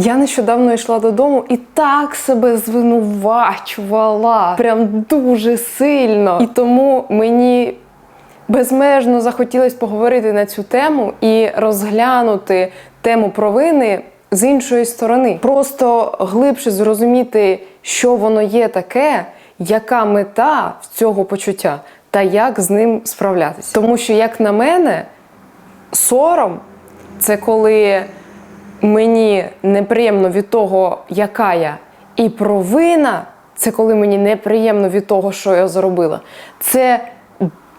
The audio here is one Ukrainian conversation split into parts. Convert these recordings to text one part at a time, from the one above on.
Я нещодавно йшла додому і так себе звинувачувала. Прям дуже сильно. І тому мені безмежно захотілося поговорити на цю тему і розглянути тему провини з іншої сторони. Просто глибше зрозуміти, що воно є таке, яка мета в цього почуття та як з ним справлятися. Тому що, як на мене, сором це коли мені неприємно від того, яка я, і провина це коли мені неприємно від того, що я зробила. Це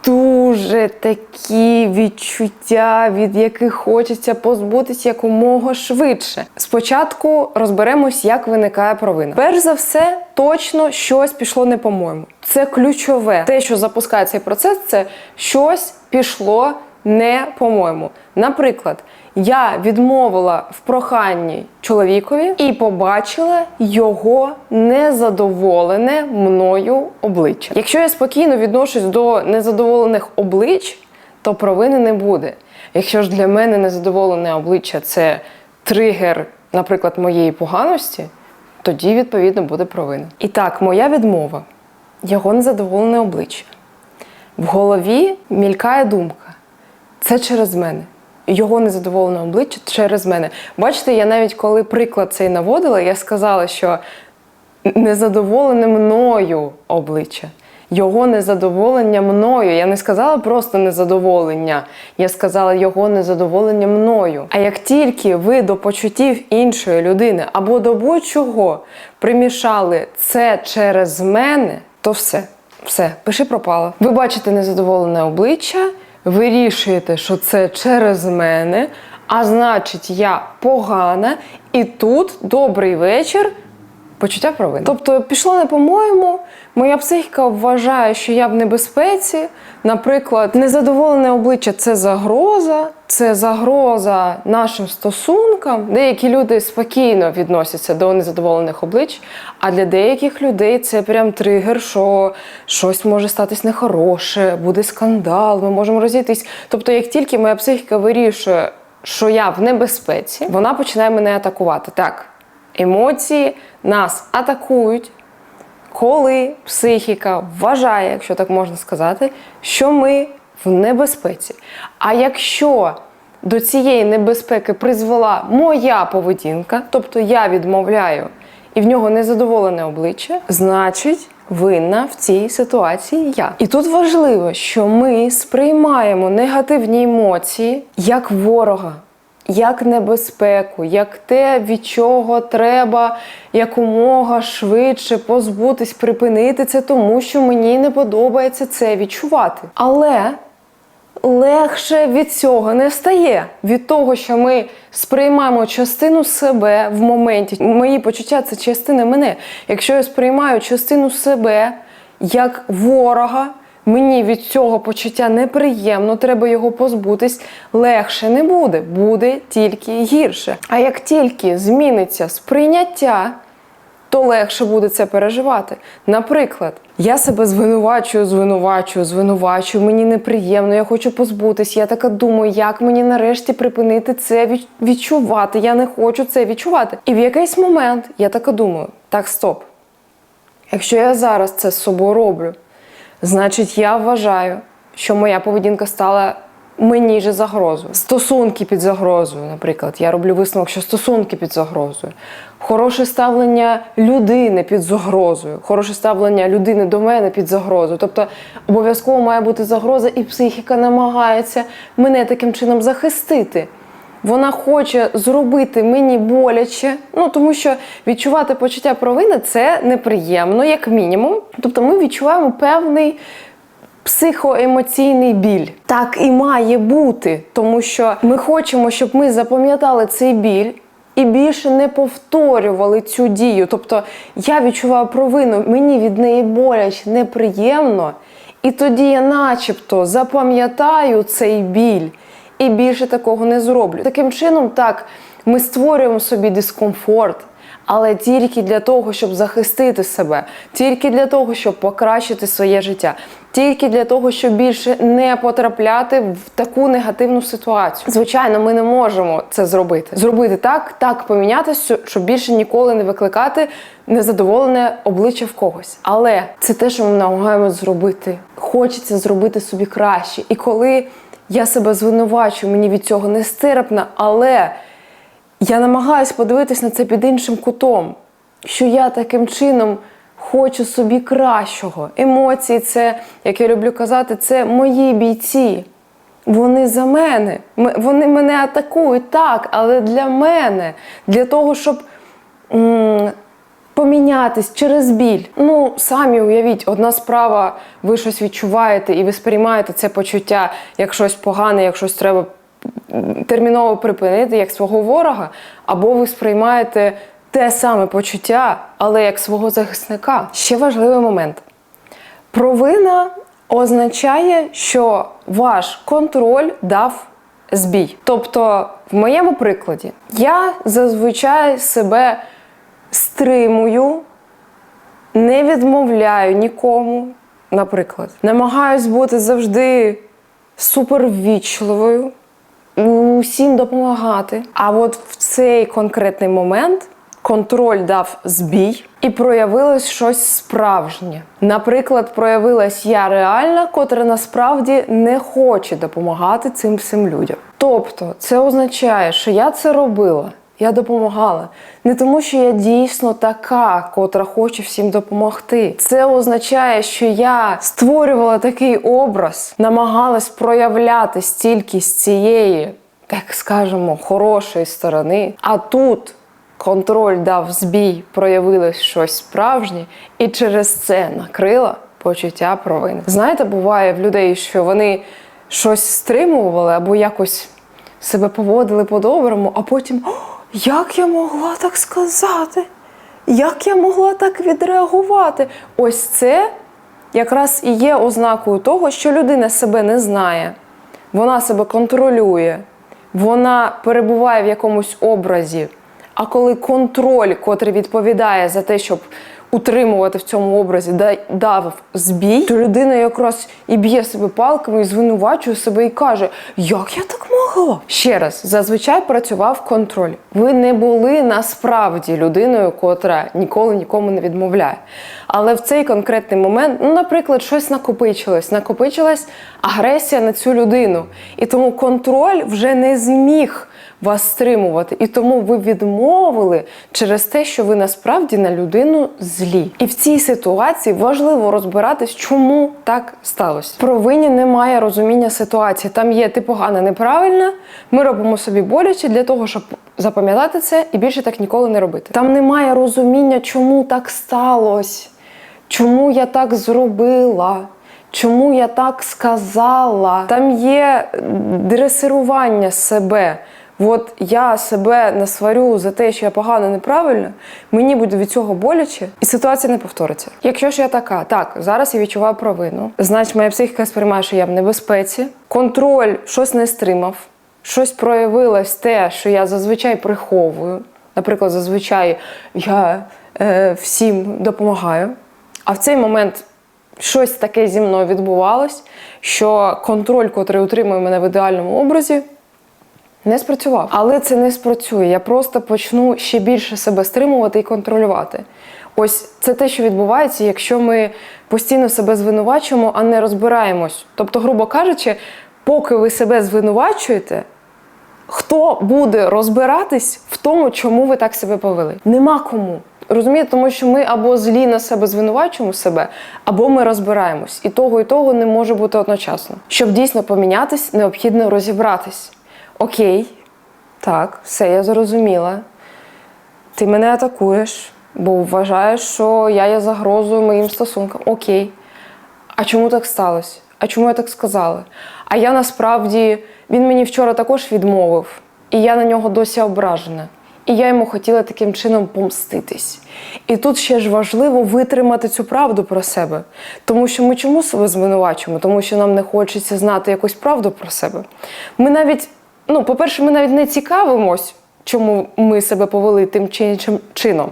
дуже такі відчуття, від яких хочеться позбутися якомога швидше. Спочатку розберемось, як виникає провина. Перш за все, точно щось пішло не по-моєму. Це ключове. Те, що запускає цей процес, це щось пішло не по-моєму. Наприклад, я відмовила в проханні чоловікові і побачила його незадоволене мною обличчя. Якщо я спокійно відношусь до незадоволених облич, то провини не буде. Якщо ж для мене незадоволене обличчя це тригер, наприклад, моєї поганості, тоді відповідно буде провина. І так, моя відмова, його незадоволене обличчя. В голові мількає думка. Це через мене. Його незадоволене обличчя через мене. Бачите, я навіть коли приклад цей наводила, я сказала, що незадоволене мною обличчя. Його незадоволення мною. Я не сказала просто незадоволення, я сказала його незадоволення мною. А як тільки ви до почуттів іншої людини або до будь-чого примішали це через мене, то все. Все, пиши пропало. Ви бачите незадоволене обличчя, вирішуєте, що це через мене, а значить, я погана, і тут добрий вечір. Почуття провини. Тобто пішло не по-моєму. Моя психіка вважає, що я в небезпеці. Наприклад, незадоволене обличчя це загроза, це загроза нашим стосункам. Деякі люди спокійно відносяться до незадоволених облич, а для деяких людей це прям тригер, що щось може статись нехороше, буде скандал, ми можемо розійтись. Тобто, як тільки моя психіка вирішує, що я в небезпеці, вона починає мене атакувати. Так, емоції нас атакують, коли психіка вважає, якщо так можна сказати, що ми в небезпеці. А якщо до цієї небезпеки призвела моя поведінка, тобто я відмовляю і в нього незадоволене обличчя, значить. Винна в цій ситуації я. І тут важливо, що ми сприймаємо негативні емоції як ворога, як небезпеку, як те, від чого треба якомога швидше позбутись, припинити це, тому що мені не подобається це відчувати. Але легше від цього не стає. Від того, що ми сприймаємо частину себе в моменті. Мої почуття це частина мене. Якщо я сприймаю частину себе як ворога. Мені від цього почуття неприємно, треба його позбутись. Легше не буде, буде тільки гірше. А як тільки зміниться сприйняття, то легше буде це переживати. Наприклад, я себе звинувачую, звинувачую, звинувачую, мені неприємно, я хочу позбутись. Я така думаю, як мені нарешті припинити це відчувати. Я не хочу це відчувати. І в якийсь момент я така думаю: так, стоп. Якщо я зараз це з собою роблю, значить я вважаю, що моя поведінка стала мені же загрозою. Стосунки під загрозою, наприклад. Я роблю висновок, що стосунки під загрозою. Хороше ставлення людини під загрозою, хороше ставлення людини до мене під загрозою. Тобто обов'язково має бути загроза, і психіка намагається мене таким чином захистити. Вона хоче зробити мені боляче, ну тому що відчувати почуття провини це неприємно, як мінімум. Тобто ми відчуваємо певний психоемоційний біль. Так і має бути, тому що ми хочемо, щоб ми запам'ятали цей біль. І більше не повторювали цю дію. Тобто я відчуваю провину, мені від неї боляче, неприємно. І тоді я начебто запам'ятаю цей біль і більше такого не зроблю. Таким чином, так, Ми створюємо собі дискомфорт, але тільки для того, щоб захистити себе, тільки для того, щоб покращити своє життя, тільки для того, щоб більше не потрапляти в таку негативну ситуацію. Звичайно, ми не можемо це зробити. Зробити так, так помінятися, щоб більше ніколи не викликати незадоволене обличчя в когось. Але це те, що ми намагаємося зробити. Хочеться зробити собі краще. І коли я себе звинувачую, мені від цього нестерпно, але я намагаюся подивитись на це під іншим кутом, що я таким чином хочу собі кращого. Емоції, це, як я люблю казати, це мої бійці. Вони за мене. Вони мене атакують так, але для мене, для того, щоб м, помінятись через біль. Ну, самі уявіть, одна справа, ви щось відчуваєте і ви сприймаєте це почуття як щось погане, як щось треба терміново припинити, як свого ворога, або ви сприймаєте те саме почуття, але як свого захисника. Ще важливий момент. Провина означає, що ваш контроль дав збій. Тобто, в моєму прикладі, я зазвичай себе стримую, не відмовляю нікому, наприклад, намагаюсь бути завжди суперввічливою, усім допомагати. А от в цей конкретний момент контроль дав збій і проявилось щось справжнє. Наприклад, проявилась я реальна, котра насправді не хоче допомагати цим всім людям. Тобто, це означає, що я це робила. Я допомагала не тому, що я дійсно така, котра хоче всім допомогти. Це означає, що я створювала такий образ, намагалась проявляти стільки з цієї, так скажемо, хорошої сторони. А тут контроль дав збій, проявилось щось справжнє, і через це накрила почуття провини. Знаєте, буває в людей, що вони щось стримували або якось себе поводили по-доброму, а потім «О, як я могла так сказати? Як я могла так відреагувати? Ось це якраз і є ознакою того, що людина себе не знає, вона себе контролює, вона перебуває в якомусь образі. А коли контроль, котрий відповідає за те, щоб утримувати в цьому образі, да- дав збій, то людина якраз і б'є себе палками, і звинувачує себе і каже: Як я так могла? Ще раз, зазвичай працював контроль. Ви не були насправді людиною, котра ніколи нікому не відмовляє. Але в цей конкретний момент, ну, наприклад, щось накопичилось, накопичилась агресія на цю людину. І тому контроль вже не зміг вас стримувати. І тому ви відмовили через те, що ви насправді на людину злі. І в цій ситуації важливо розбиратись, чому так сталося. В Провині немає розуміння ситуації. Там є ти погана, неправильна. Ми робимо собі боляче для того, щоб запам'ятати це і більше так ніколи не робити. Там немає розуміння, чому так сталося, чому я так зробила. Чому я так сказала? Там є дресирування себе. От я себе насварю за те, що я погано неправильно, мені буде від цього боляче, і ситуація не повториться. Якщо ж я така, так зараз я відчуваю провину, значить моя психіка сприймає, що я в небезпеці, контроль щось не стримав, щось проявилось те, що я зазвичай приховую. Наприклад, зазвичай я е, всім допомагаю. А в цей момент щось таке зі мною відбувалось, що контроль, котрий утримує мене в ідеальному образі, не спрацював. Але це не спрацює. Я просто почну ще більше себе стримувати і контролювати. Ось це те, що відбувається, якщо ми постійно себе звинувачуємо, а не розбираємось. Тобто, грубо кажучи, поки ви себе звинувачуєте, хто буде розбиратись в тому, чому ви так себе повели? Нема кому. Розумієте, тому що ми або злі на себе звинувачуємо себе, або ми розбираємось. І того, і того не може бути одночасно. Щоб дійсно помінятись, необхідно розібратись. Окей, так, все, я зрозуміла. Ти мене атакуєш, бо вважаєш, що я є загрозою моїм стосункам. Окей. А чому так сталося? А чому я так сказала? А я насправді він мені вчора також відмовив, і я на нього досі ображена. І я йому хотіла таким чином помститись. І тут ще ж важливо витримати цю правду про себе. Тому що ми чому себе звинувачуємо? Тому що нам не хочеться знати якусь правду про себе. Ми навіть, ну, по-перше, ми навіть не цікавимось чому ми себе повели тим чи іншим чином.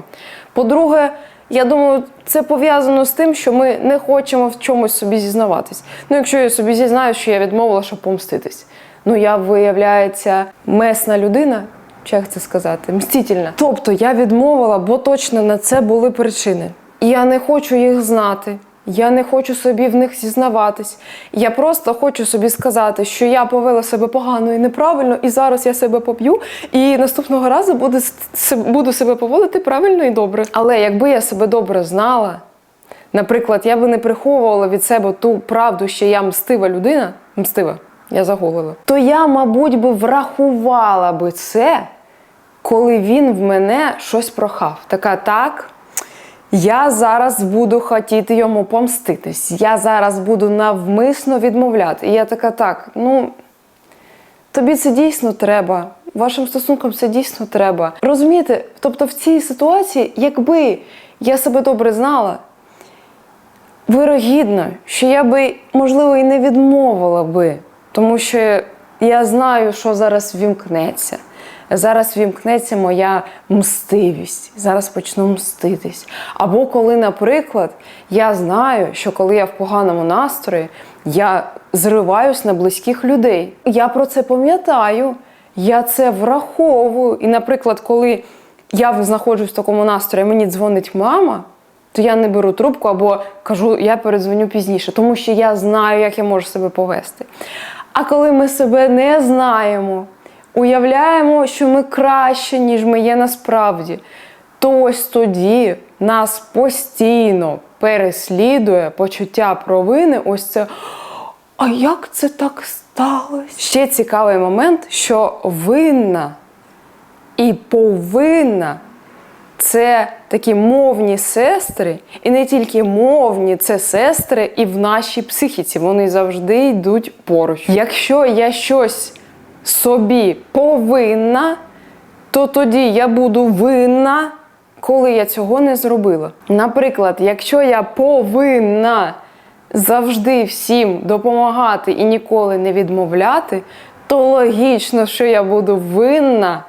По-друге, я думаю, це пов'язано з тим, що ми не хочемо в чомусь собі зізнаватись. Ну, якщо я собі зізнаю, що я відмовила, щоб помститись. Ну, я, виявляється, месна людина, чи як це сказати, мстительна. Тобто я відмовила, бо точно на це були причини. І я не хочу їх знати. Я не хочу собі в них зізнаватись. Я просто хочу собі сказати, що я повела себе погано і неправильно, і зараз я себе поб'ю, і наступного разу буду, буду себе поводити правильно і добре. Але якби я себе добре знала, наприклад, я би не приховувала від себе ту правду, що я мстива людина, мстива, я загуглила, то я, мабуть, би врахувала би це, коли він в мене щось прохав. Така так. Я зараз буду хотіти йому помститись. Я зараз буду навмисно відмовляти. І я така, так, ну тобі це дійсно треба. Вашим стосункам це дійсно треба. Розумієте? Тобто в цій ситуації, якби я себе добре знала, вирогідно, що я би, можливо, і не відмовила би, тому що я знаю, що зараз вімкнеться. Зараз вімкнеться моя мстивість. Зараз почну мститись. Або коли, наприклад, я знаю, що коли я в поганому настрої, я зриваюсь на близьких людей. Я про це пам'ятаю, я це враховую. І, наприклад, коли я знаходжусь в такому настрої, мені дзвонить мама, то я не беру трубку або кажу, я передзвоню пізніше, тому що я знаю, як я можу себе повести. А коли ми себе не знаємо, уявляємо, що ми краще, ніж ми є насправді, то ось тоді нас постійно переслідує почуття провини. Ось це. А як це так сталося? Ще цікавий момент, що винна і повинна це такі мовні сестри, і не тільки мовні, це сестри і в нашій психіці. Вони завжди йдуть поруч. Якщо я щось собі повинна, то тоді я буду винна, коли я цього не зробила. Наприклад, якщо я повинна завжди всім допомагати і ніколи не відмовляти, то логічно, що я буду винна,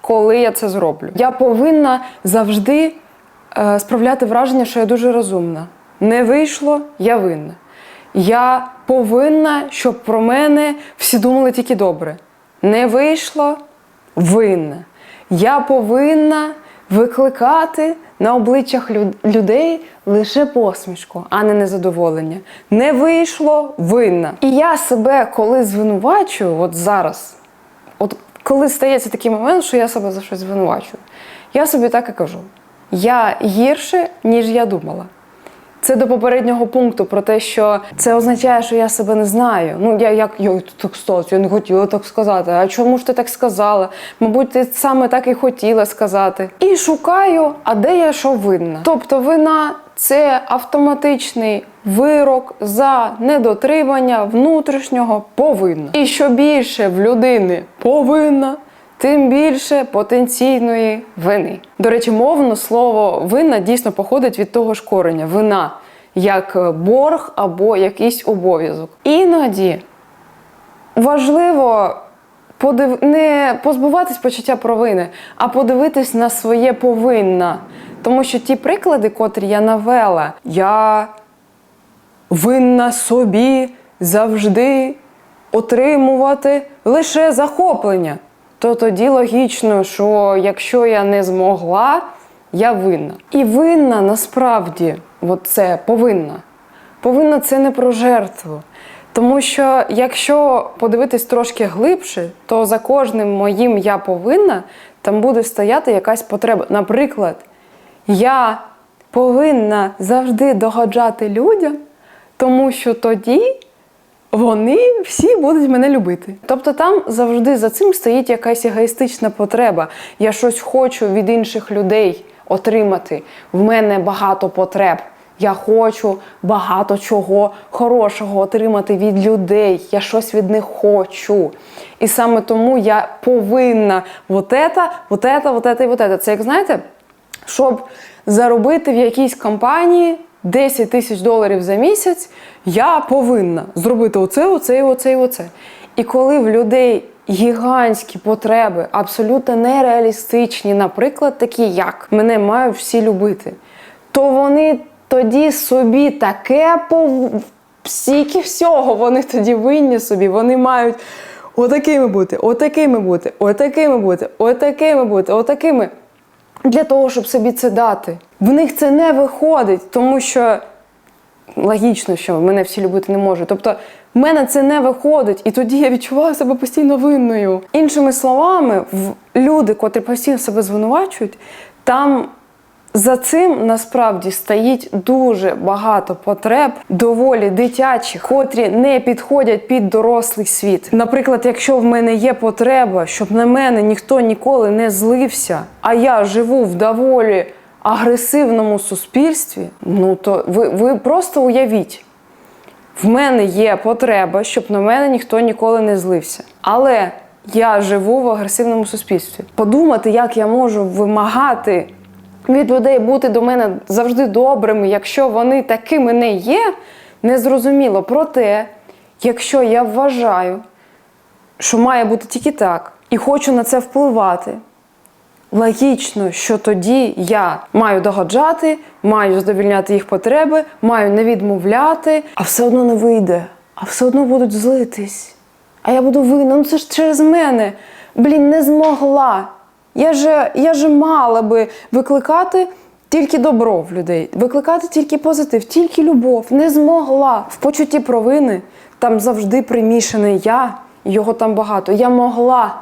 коли я це зроблю. Я повинна завжди е, справляти враження, що я дуже розумна. Не вийшло, я винна. Я повинна, щоб про мене всі думали тільки добре. Не вийшло, винна. Я повинна викликати на обличчях людей лише посмішку, а не незадоволення. Не вийшло, винна. І я себе коли звинувачую, от зараз, от коли стається такий момент, що я себе за щось звинувачую, я собі так і кажу: я гірше, ніж я думала. Це до попереднього пункту про те, що це означає, що я себе не знаю. Ну я як я так сталося, я не хотіла так сказати. А чому ж ти так сказала? Мабуть, ти саме так і хотіла сказати. І шукаю, а де я що винна. Тобто, вина це автоматичний вирок за недотримання внутрішнього повинна. І що більше в людини повинна, тим більше потенційної вини. До речі, мовно слово винна дійсно походить від того ж кореня вина, як борг або якийсь обов'язок. Іноді важливо подив... не позбуватись почуття провини, а подивитись на своє повинна. Тому що ті приклади, котрі я навела, я винна собі завжди отримувати лише захоплення. То тоді логічно, що якщо я не змогла, я винна. І винна насправді, от це повинна. Повинна це не про жертву. Тому що якщо подивитись трошки глибше, то за кожним моїм я повинна там буде стояти якась потреба. Наприклад, я повинна завжди догаджати людям, тому що тоді вони всі будуть мене любити. Тобто там завжди за цим стоїть якась егоїстична потреба. Я щось хочу від інших людей отримати. В мене багато потреб. Я хочу багато чого хорошого отримати від людей. Я щось від них хочу. І саме тому я повинна вот это, вот это, вот это і вот это. Це як знаєте, щоб заробити в якійсь компанії 10 тисяч доларів за місяць, я повинна зробити оце, оце, оце, і оце. І коли в людей гігантські потреби, абсолютно нереалістичні, наприклад, такі як мене мають всі любити, то вони тоді собі таке по стільки всього вони тоді винні собі. Вони мають отакими бути, отакими бути, отакими бути, отакими бути, отакими. Для того, щоб собі це дати. В них це не виходить, тому що логічно, що мене всі любити не можуть. Тобто, в мене це не виходить, і тоді я відчуваю себе постійно винною. Іншими словами, люди, котрі постійно себе звинувачують, там за цим насправді стоїть дуже багато потреб, доволі дитячих, котрі не підходять під дорослий світ. Наприклад, якщо в мене є потреба, щоб на мене ніхто ніколи не злився, а я живу в доволі агресивному суспільстві, ну то ви, ви просто уявіть. В мене є потреба, щоб на мене ніхто ніколи не злився. Але я живу в агресивному суспільстві. Подумати, як я можу вимагати від людей бути до мене завжди добрими, якщо вони такими не є, незрозуміло. Проте, якщо я вважаю, що має бути тільки так, і хочу на це впливати, Логічно, що тоді я маю догоджати, маю задовільняти їх потреби, маю не відмовляти, а все одно не вийде, а все одно будуть злитись. А я буду винна, ну це ж через мене. Блін, не змогла. Я же, я же мала би викликати тільки добро в людей, викликати тільки позитив, тільки любов. Не змогла. В почутті провини там завжди примішане я, його там багато. Я могла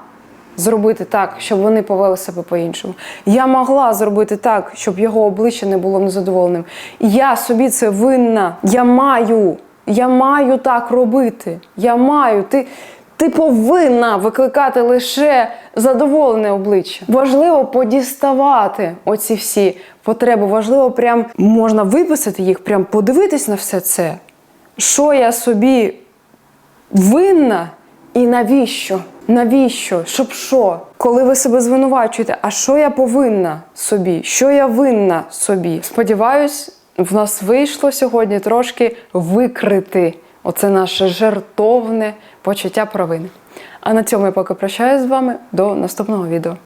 зробити так, щоб вони повели себе по-іншому. Я могла зробити так, щоб його обличчя не було незадоволеним. Я собі це винна. Я маю. Я маю так робити. Я маю. Ти, ти повинна викликати лише задоволене обличчя. Важливо подіставати оці всі потреби. Важливо, прям можна виписати їх, прям подивитись на все це. Що я собі винна і навіщо? Навіщо? Щоб що? Коли ви себе звинувачуєте, а що я повинна собі? Що я винна собі? Сподіваюсь, в нас вийшло сьогодні трошки викрити оце наше жертовне почуття провини. А на цьому я поки прощаюсь з вами до наступного відео.